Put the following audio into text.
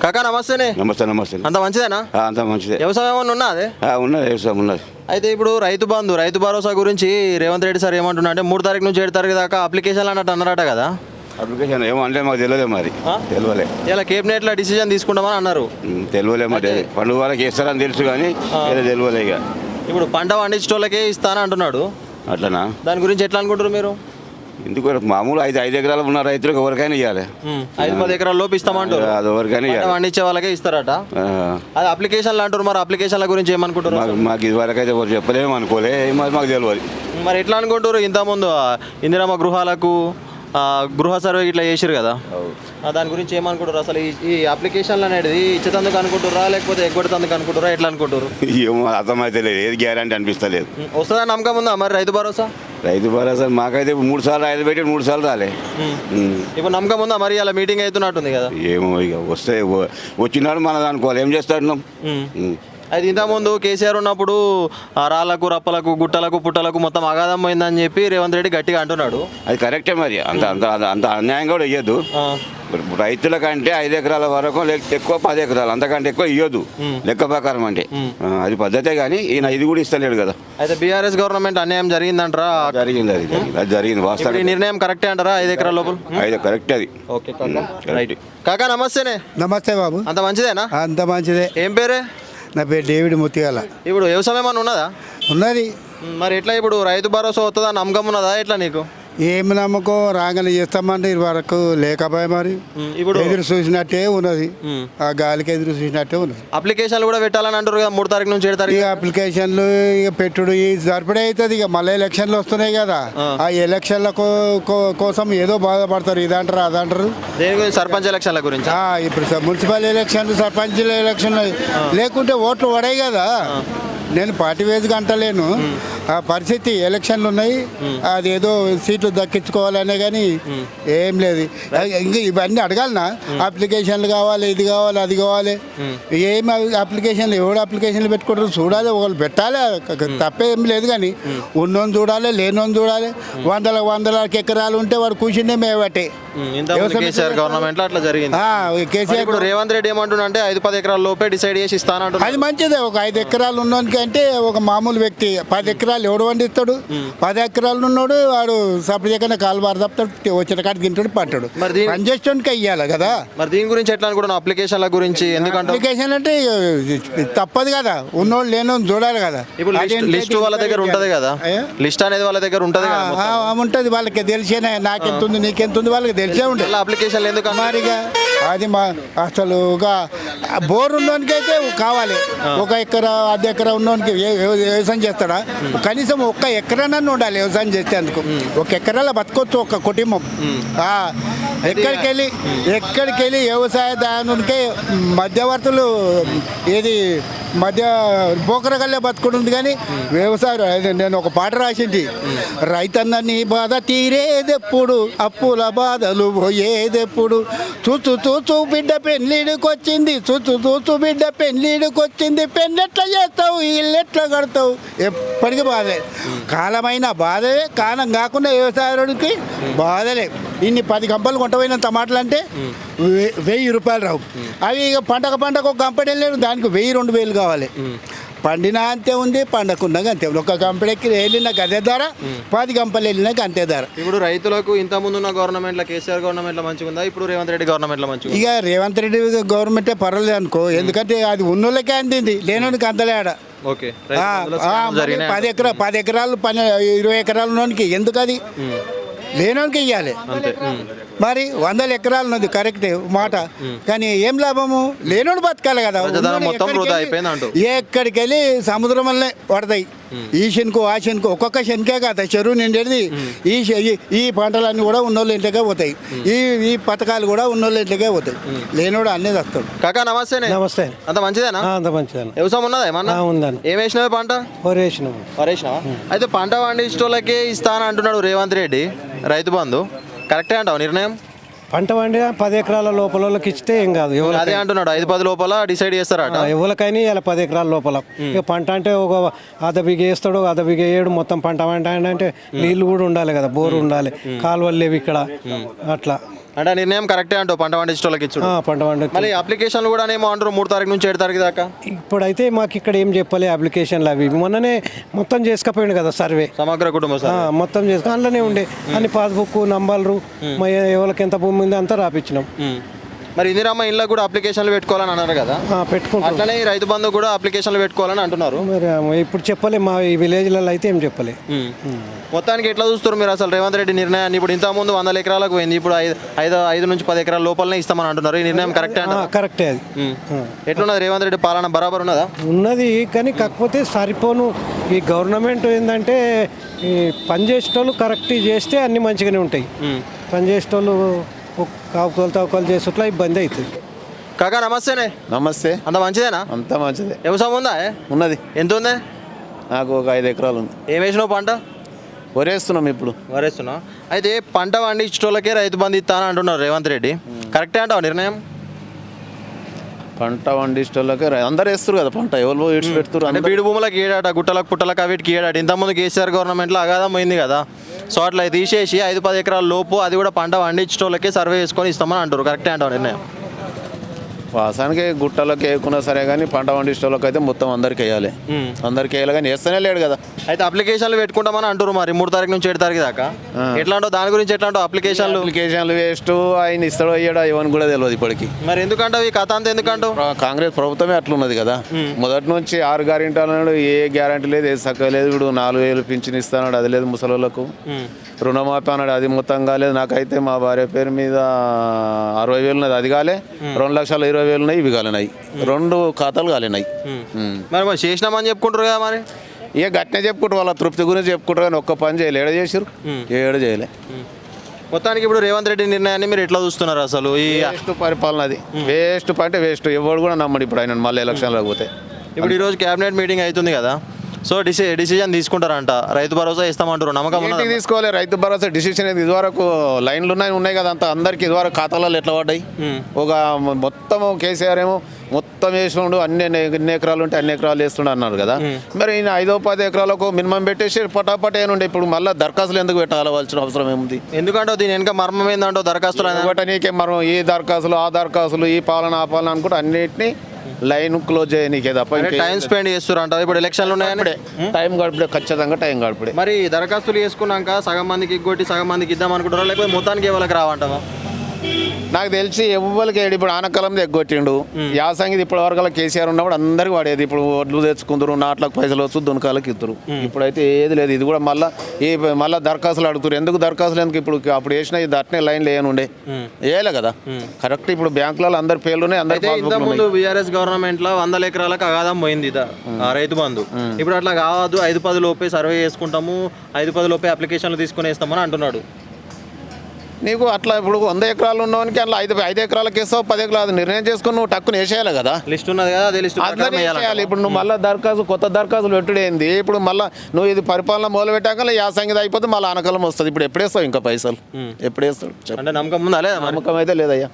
కాకా నమస్తేనే నమస్తే నమస్తే. అంత మంచిదేనా? అంతా మంచిదే. వ్యవసాయం ఏమన్నా ఉన్నది ఆ, ఉన్నది వ్యవసాయం ఉన్నది అయితే ఇప్పుడు రైతు బంధు రైతు భరోసా గురించి రేవంత్ రెడ్డి సార్ ఏమంటున్నా అంటే మూడు తారీఖు నుంచి ఏడు తారీఖు దాకా అప్లికేషన్లు అన్నట్టు అన్నారట కదా? అప్లికేషన్ ఏమో అంటే మాకు తెలియలే మరి? తెలియలే ఇలా కేబినెట్లో డిసిజన్ తీసుకుంటామని అన్నారు. తెలియలే మరి. పండుగ వాళ్ళకి ఇస్తారని తెలుసు కానీ తెలియలే ఇక. ఇప్పుడు పంట పండించేటోళ్ళకే ఇస్తానని అంటున్నాడు. అట్లనా? దాని గురించి ఎట్లా అనుకుంటారు మీరు? ఎందుకు మామూలు ఐదు ఐదు ఎకరాలు ఉన్న రైతులకు ఎవరికైనా ఇవ్వాలి ఐదు పది ఎకరాల లోపు ఇస్తామంటారు. అది ఎవరికైనా ఇవ్వాలి పండించే వాళ్ళకే ఇస్తారట. అది అప్లికేషన్లు అంటారు మరి అప్లికేషన్ల గురించి ఏమనుకుంటారు మాకు మాకు ఇదివరకు అయితే ఎవరు చెప్పలేము అనుకోలే మరి మాకు తెలియదు మరి ఎట్లా అనుకుంటారు ఇంతకుముందు ఇందిరమ్మ గృహాలకు గృహ సర్వే ఇట్లా చేసిరు కదా? దాని గురించి ఏమనుకుంటారు అసలు ఈ- అప్లికేషన్లు అనేది ఇచ్చేతందుకు అనుకుంటారా లేకపోతే ఎగ్గొడతందుకు అనుకుంటారా ఎట్లా అనుకుంటారు ఏమో అర్థమైతే లేదు ఏది గ్యారంటీ అనిపిస్తలేదు. వస్తుందా నమ్మకం ఉందా మరి రైతు భరోసా? రైతు భరోసా మాకైతే మూడు సార్లు ఐదు పెట్టి మూడు సార్లు రాలే. ఇప్పుడు నమ్మకం ఉందా మరి? అలా మీటింగ్ అవుతున్నట్టుంది కదా. ఏమో ఇక వస్తే వచ్చినాడు మనది అనుకోవాలి. ఏం చేస్తాడు. అయితే ఇంతకుముందు కేసీఆర్ ఉన్నప్పుడు ఆ రాళ్ళకు రప్పలకు గుట్టలకు పుట్టలకు మొత్తం అగాధం పోయిందని చెప్పి రేవంత్ రెడ్డి గట్టిగా అంటున్నాడు. అది కరెక్టే మరి. అంత అంత అంత- అన్యాయం కూడా ఇవ్వద్దు ఆ, రైతులకంటే ఐదు ఎకరాల వరకు లేక ఎక్కువ పది ఎకరాలు అంతకంటే ఎక్కువ ఇవ్వద్దు లెక్క ప్రకారం అంటే. అది పద్ధతే కానీ ఈయన ఇది కూడా ఇస్తలేడు కదా. అయితే బీఆర్ఎస్ గవర్నమెంట్ అన్యాయం జరిగిందంటారా? జరిగింది అది జరిగింది. అది జరిగింది వాస్తవం. నిర్ణయం కరెక్టే అంటారా ఐదు ఎకరాల లోపల? అది కరెక్ట్ అది. ఓకే రైట్ కాకా నమస్తేనే. నమస్తే బాబు. అంత మంచిదేనా? అంత మంచిదే. ఏం పేరే? నా పేరు డేవిడ్ ముత్తిగాల ఇప్పుడు వ్యవసాయం ఏమన్నా ఉన్నదా? ఉన్నది. మరి ఎట్లా ఇప్పుడు రైతు భరోసా వస్తుందా నమ్మకం ఉన్నదా? ఎట్లా నీకు? ఏమి నమ్మకం? రాగానే చేస్తామంటే ఇది వరకు లేకపోయా మరి. ఇప్పుడు ఎదురు చూసినట్టే ఉన్నది. ఆ గాలికి ఎదురు చూసినట్టే ఉన్నది. అప్లికేషన్లు కూడా పెట్టాలని అంటారు కదా మూడు తారీఖు నుంచి ఏడు తారీఖు అప్లికేషన్లు ఇక పెట్టుడు ఈ సరిపడే అవుతుంది. ఇక మళ్ళీ ఎలక్షన్లు వస్తున్నాయి కదా. ఆ. ఎలక్షన్ల కోసం ఏదో బాధపడతారు. ఇదంటారు అదంటారు. దేని గురించి? సర్పంచ్ ఎలక్షన్ల గురించి. ఇప్పుడు మున్సిపల్ ఎలక్షన్లు సర్పంచ్ ఎలక్షన్లు లేకుంటే ఓట్లు పడాయి కదా. నేను పార్టీ వేజ్గా అంటలేను ఆ పరిస్థితి ఎలక్షన్లు ఉన్నాయి. అది ఏదో సీట్లు దక్కించుకోవాలనే కానీ ఏం లేదు. ఇంకా ఇవన్నీ అడగాలనా? అప్లికేషన్లు కావాలి ఇది కావాలి అది కావాలి. ఏం అప్లికేషన్లు ఎవడు అప్లికేషన్లు పెట్టుకుంటారు చూడాలి ఒకళ్ళు పెట్టాలి? తప్పేం లేదు కానీ ఉన్నోని చూడాలి లేనోని చూడాలి. వందల వందల ఎకరాలు ఉంటే వాడు కూర్చుండే మేవటే కేసీఆర్ గవర్నమెంట్లో అట్లా జరిగింది. ఆ, మరి కేసీఆర్ ఇప్పుడు రేవంత్ రెడ్డి ఏమంటున్నా అంటే ఐదు పది ఎకరాల లోపే డిసైడ్ చేసి అది మంచిదే. ఒక ఐదు ఎకరాలు ఉన్నోనికి అంటే ఒక మామూలు వ్యక్తి పది ఎకరాలు ఎవడు వండిస్తాడు? పది ఎకరాలు ఉన్నాడు వాడు సపరేట్గా కాలు బార తప్పుతాడు వచ్చిన కాడ తింటాడు మరి దీని- పని చేసేటోనికి అయ్యాలి కదా? మరి దీని గురించి ఎట్లా అనుకుంటున్నాను అప్లికేషన్ల గురించి ఎందుకంటే అప్లికేషన్ అంటే తప్పదు కదా. ఉన్నోళ్ళు లేనోళ్ళు చూడాలి కదా. ఇప్పుడు లిస్ట్ వాళ్ళ దగ్గర ఉంటది కదా? లిస్ట్ అనేది వాళ్ళ దగ్గర ఉంటది. ఉంటుంది. వాళ్ళకి తెలిసేనే నాకెంత ఉంది నీకెంత ఉంది వాళ్ళకి తెలిసే ఉంటుంది. మళ్ళీ అప్లికేషన్లు ఎందుకు? మరిగా అది మా అసలు ఒక బోర్ ఉన్నోనికి అయితే కావాలి. ఒక ఎకరా అర్ధ ఎకరా ఉన్నోనికి వ్యవసాయం చేస్తాడా? కనీసం ఒక్క ఎకరానన్నా ఉండాలి వ్యవసాయం చేసేందుకు. ఒక ఎకరాల బతకొచ్చు ఒక కుటుంబం. ఎక్కడికి వెళ్ళి ఎక్కడికి వెళ్ళి వ్యవసాయదారునికే మధ్యవర్తులు ఏది మధ్య బోకరగల్లే బతుకుంటుంది కానీ వ్యవసాయం నేను ఒక పాట రాసింది రైతన్న నీ బాధ తీరేదెప్పుడు అప్పుల బాధలు పోయేదెప్పుడు? చూచు చూచు బిడ్డ పెళ్ళిడికొచ్చింది చూచు చూచు బిడ్డ పెళ్ళిడికొచ్చింది. పెళ్ళెట్లా చేస్తావు ఇల్లెట్లా కడతావు? ఎప్పటికీ బాధలే. కాలమైన బాధలే కాలం కాకుండా వ్యవసాయానికి బాధలే. ఇన్ని పది గంపలు కొంటపోయినంత మాటలు అంటే వెయ్యి రూపాయలు రావు. అవి ఇక పండగ పండగ ఒక గంపడి వెళ్ళారు దానికి వెయ్యి రెండు వేలు కావాలి. పండినా అంతే ఉంది పండకున్నా అంతే ఉంది. ఒక గంపడికి వెళ్ళిన గదే ధర పది గంపలు వెళ్ళినా అంతే ధర. ఇప్పుడు రైతులకు ఇంత ముందు ఉన్న గవర్నమెంట్లో కేసీఆర్ గవర్నమెంట్లో మంచిగా ఉందా ఇప్పుడు రేవంత్ రెడ్డి గవర్నమెంట్లో మంచిగా? ఇక రేవంత్ రెడ్డి గవర్నమెంటే పర్వాలేదు అనుకో. ఎందుకంటే అది ఉన్నోళ్ళకే అందింది లేనోనికి అందలేడ పది ఎకరా పది ఎకరాలు పని ఇరవై ఎకరాలు ఎందుకు అది లేనోనికి ఇవ్వాలి అంతే. మరి వందల ఎకరాలు ఉన్నది కరెక్ట్ మాట. కానీ ఏం లాభము? లేనోడు బతకాలి కదా. ఎక్కడికి వృధా వెళ్ళి- అయిపోయింది అంటూ. ఎక్కడికి వెళ్ళి సముద్రం వల్లే పడతాయి. ఈ శనుకు ఆ శనుకు ఒక్కొక్క శనికే కాదు చెరువు నిండేది. ఈ ఈ- పంటలన్నీ కూడా ఉన్నోళ్ళ ఇంటికే పోతాయి. ఈ ఈ పథకాలు కూడా ఉన్నోళ్ళ ఇంటికే పోతాయి. లేనోడు అన్నీ వస్తాడు కాకా నమస్తేనే నమస్తే. అంత మంచిదేనా? ఆ, అంత మంచిదని వ్యవసాయం ఉన్నదా ఏమన్నా? ఆ, ఉందండి. ఏం వేసినావు పంట? పరేసినావా అయితే పంట పండించేటోళ్ళకి ఇస్తాను అంటున్నాడు రేవంత్ రెడ్డి రైతు బంధు. కరెక్టే అంటావు నిర్ణయం? పంట పండి పది ఎకరాల లోపల వాళ్ళకి ఇస్తే ఏం కాదు. ఎవరు అదే అంటున్నాడు ఐదు పది లోపల డిసైడ్ చేస్తారట. ఎవరికైనా ఇలా పది ఎకరాల లోపల. ఇక పంట అంటే ఒక అర్ధ బిగ వేస్తాడు అర్ధ బిగ వేయడు మొత్తం పంట పంట అంటే నీళ్ళు కూడా ఉండాలి కదా బోరు ఉండాలి. కాలువలు లేవు ఇక్కడ. అట్లా. అంటే నిర్ణయం కరెక్టే అంటావు పంట పండించడానికి ఇచ్చుడు. ఆ, పంట పండు మళ్ళీ అప్లికేషన్లు కూడా ఏమో అంటారు మూడు తారీఖు నుంచి ఏడు తారీఖు దాకా? ఇప్పుడైతే మాకు ఇక్కడ ఏం చెప్పలే అప్లికేషన్లు అవి. మొన్ననే మొత్తం చేసుకపోయింది కదా సర్వే సమగ్ర కుటుంబ మొత్తం చేసుకుని అందులోనే ఉండే. అన్ని పాస్బుక్ నంబర్లు మా ఎవరికి ఎంత భూమి ఉంది అంతా రాపించినాం మరి ఇందిరమ్మ ఇళ్ళకి కూడా అప్లికేషన్లు పెట్టుకోవాలని అన్నారు కదా? పెట్టుకుంటాం అట్లనే ఈ రైతు బంధు కూడా అప్లికేషన్లు పెట్టుకోవాలని అంటున్నారు. మరి ఇప్పుడు చెప్పలే మా ఈ విలేజ్లలో అయితే ఏం చెప్పలే. మొత్తానికి ఎట్లా చూస్తారు మీరు అసలు రేవంత్ రెడ్డి నిర్ణయాన్ని? ఇప్పుడు ఇంత ముందు వందల ఎకరాలకు పోయింది ఇప్పుడు ఐదు ఐదు ఐదు నుంచి పది ఎకరాల లోపలనే ఇస్తామని అంటున్నారు. ఈ నిర్ణయం కరెక్టే అంట కరెక్టే అది. ఎట్లున్నది రేవంత్ రెడ్డి పాలన? బరాబర్ ఉన్నదా? ఉన్నది కానీ కాకపోతే సరిపోను. ఈ గవర్నమెంట్ ఏంటంటే ఈ పని చేసేటోళ్ళు కరెక్ట్ చేస్తే అన్ని మంచిగానే ఉంటాయి. పని చేసేటోళ్ళు కాపుకోలు తవ్వుకోలు చేసేట్లా ఇబ్బంది అవుతుంది. కాకా నమస్తేనే. నమస్తే. అంత మంచిదేనా? అంతా మంచిదే. వ్యవసాయం ఉందా? ఉన్నది. ఎంత ఉంది నాకు ఒక ఐదు ఎకరాలు ఉంది ఏం వేసినావు పంట? వరేస్తున్నాం ఇప్పుడు. వరేస్తున్నావు? అయితే పంట పండించేటోళ్ళకే రైతు బంధు ఇస్తా అని అంటున్నారు రేవంత్ రెడ్డి. కరెక్టే అంటావు నిర్ణయం? పంట పండించేటోళ్ళకి రై- అందరు వేస్తారు కదా పంట. ఎవరు పెడుతున్నారు అంటే బీడు భూములకు ఏడాట గుట్టలకు పుట్టలకు అవిటికి ఏడాట. ఇంతకుముందు కేసీఆర్ గవర్నమెంట్లో అగాధం పోయింది కదా. సో అట్లా తీసేసి ఐదు పది ఎకరాల లోపు అది కూడా పంట పండించేటోళ్ళకే సర్వే చేసుకొని ఇస్తామని అంటారు కరెక్టే అంటారు నిర్ణయం? వాసానికి గుట్టలకు వేయకున్నా సరే కానీ పంట పండించేటోళ్ళకి అయితే మొత్తం అందరికి వేయాలి. అందరికి వేయాలి కానీ వేస్తేనే లేడు కదా. అయితే అప్లికేషన్లు పెట్టుకుంటామని అంటారు మరి. మూడు తారీఖు నుంచి ఏడు తారీఖు దాకా. ఎట్లా అంటావు? దాని గురించి ఎట్లా అంటావు? అప్లికేషన్లు? అప్లికేషన్లు వేస్ట్ ఆయన ఇస్తాడో అయ్యాడో ఇవన్నీ కూడా తెలియదు ఇప్పటికి. మరి ఎందుకంటావు? ఈ కథ అంతా ఎందుకంటావు? కాంగ్రెస్ ప్రభుత్వమే అట్లున్నది కదా. మొదటి నుంచి ఆరు గ్యారెంటీ అన్నాడు ఏ గ్యారెంటీ లేదు ఏ చక్కగా లేదు. ఇప్పుడు నాలుగు వేలు పింఛన్ ఇస్తాడు అది లేదు ముసలోళ్ళకు. రుణమాఫీ అన్నాడు అది మొత్తం కాలేదు. నాకైతే మా భార్య పేరు మీద అరవై వేలు ఉన్నది అది కాలే. రెండు లక్షల ఇరవై వేలు ఉన్నాయి ఇవి కాలినాయి. రెండు ఖాతాలు కాలినాయి. మరి మరి చేసినామని చెప్పుకుంటారు కదా మరి? ఇక గట్టినే చెప్పుకుంటారు వాళ్ళ తృప్తి గురించి చెప్పుకుంటారు కానీ ఒక్క పని చేయలే. ఏడ చేసారు ఏడు చేయలే. మొత్తానికి ఇప్పుడు రేవంత్ రెడ్డి నిర్ణయాన్ని మీరు ఎట్లా చూస్తున్నారు అసలు? ఈ వేస్ట్ పరిపాలన అది. వేస్ట్ అంటే వేస్ట్. ఎవడు కూడా నమ్మడు ఇప్పుడు ఆయన మళ్ళీ ఎలక్షన్లోకి పోతే. ఇప్పుడు ఈరోజు క్యాబినెట్ మీటింగ్ అవుతుంది కదా. సో డిసి డిసిజన్ తీసుకుంటారంట. రైతు భరోసా ఇస్తామంటారు నమ్మకం ఉన్నదా? ఇంటికి తీసుకోవాలి? రైతు భరోసా డిసిషన్ ఇది ఇదివరకు లైన్లు ఉన్నాయి ఉన్నాయి కదా అంత. అందరికి ఇదివరకు ఖాతాలలో ఎట్లా పడ్డాయి? ఒక మొత్తం కేసీఆర్ ఏమో మొత్తం వేసిండు అన్ని ఎన్ని ఎన్ని ఎకరాలు ఉంటే అన్ని ఎకరాలు వేస్తుండే అన్నారు కదా. మరి ఈయన ఐదో పది ఎకరాలకు మినిమం పెట్టేసి పటాపట ఏనుండే ఇప్పుడు మళ్ళీ దరఖాస్తులు ఎందుకు పెట్టాల్సిన అవసరం ఏముంది? ఎందుకంటే దీని వెనక మర్మం ఏందంటో దరఖాస్తులు అనేది? ఒకటి నీకే మనం ఈ దరఖాస్తులు ఆ దరఖాస్తులు ఈ పాలన ఆ పాలన అనుకుంటే అన్నిటిని లైన్ క్లోజ్ చేయనీకే తప్ప టైం స్పెండ్ చేస్తున్నారు ఇప్పుడు ఎలక్షన్లు ఉన్నాయని. టైం గడిపిడే ఖచ్చితంగా టైం గడిపిడే మరి దరఖాస్తులు చేసుకున్నాక సగం మందికి ఎగ్గొట్టి సగం మందికి ఇద్దాం అనుకుంటారా లేకపోతే మొత్తానికి ఎవరికి రావంటావా? నాకు తెలిసి ఎవ్వరికి ఇప్పుడు ఆనకాలం ఎగ్గొట్టిండు యాసంగిది ఇప్పటి వరకు కేసీఆర్ ఉన్నప్పుడు అందరికి వాడేది. ఇప్పుడు ఒడ్లు తెచ్చుకుందరు నాట్లకు పైసలు వచ్చు దునకాలకు ఇద్దరు. ఇప్పుడైతే ఏది లేదు. ఇది కూడా మళ్ళీ ఈ మళ్ళీ దరఖాస్తులు అడుగుతారు ఎందుకు దరఖాస్తులు ఎందుకు ఇప్పుడు అప్పుడు వేసిన ఇది అట్నే లైన్ లేనుండే వేయలే కదా. కరెక్ట్ ఇప్పుడు బ్యాంకులలో అందరి పేర్లు ఉన్నాయి అందరి ముందు బీఆర్ఎస్ గవర్నమెంట్లో వందల ఎకరాలకు అగాధం పోయింది రైతు బంధు. ఇప్పుడు అట్లా కావద్దు ఐదు పది లోపే సర్వే చేసుకుంటాము ఐదు పది లోపే అప్లికేషన్లు తీసుకుని వేస్తామని అంటున్నాడు. నీకు అట్లా ఇప్పుడు వంద ఎకరాలు ఉన్నవానికి అట్లా ఐదు ఐదు ఎకరాలకు వేస్తావు పది ఎకరాలు నిర్ణయం చేసుకుని నువ్వు టక్కుని వేసేయాలి కదా. లిస్ట్ ఉన్నది కదా అదే లిస్ట్ చేయాలి ఇప్పుడు నువ్వు మళ్ళీ దరఖాస్తు కొత్త దరఖాస్తులు పెట్టుడేంది ఇప్పుడు మళ్ళీ నువ్వు ఇది పరిపాలన మొదలు పెట్టాక యా సంగతి అయిపోతే మళ్ళీ అనకలం వస్తుంది. ఇప్పుడు ఎప్పుడేస్తావు ఇంకా పైసలు? ఎప్పుడేస్తాడు. అంటే నమ్మకం ఉందా లేదా నమ్మకం అయితే లేదయ్యా.